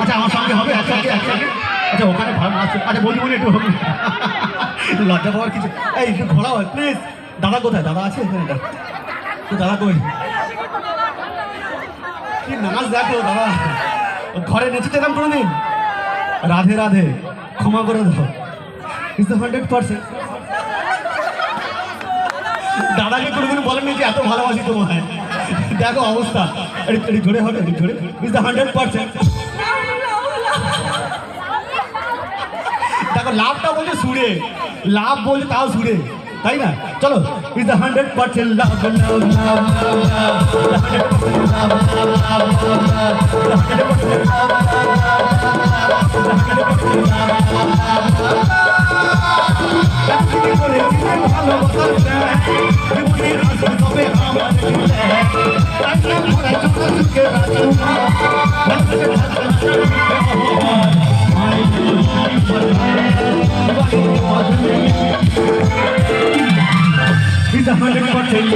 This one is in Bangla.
আচ্ছা আমার সঙ্গে হবে একসাথে একসাথে। আচ্ছা ওখানে ভালো আছে। আচ্ছা বলি বলি একটু লজ্জা পাওয়ার কিছু এই, একটু ঘোরা হয় প্লিজ দাদা কোথায়? দাদা আছে এখানে? তো দাদা কই? কি নাচ দেখো, দাদা। ঘরে নেচেছে এরকম কোনোদিন? রাধে রাধে, ক্ষমা করে দাও। ইজ দ্য হান্ড্রেড পার্সেন্ট দাদাকে কোনোদিন বলেনি যে এত ভালোবাসি তোমায়। দেখো অবস্থা। এটি ধরে হবে ধরে ইজ দ্য হান্ড্রেড পার্সেন্ট দেখো লাভটা বলছে সুরে লাভ বলছে তাও সুরে তাই না চলো is the hundred percent love He's a hundred percent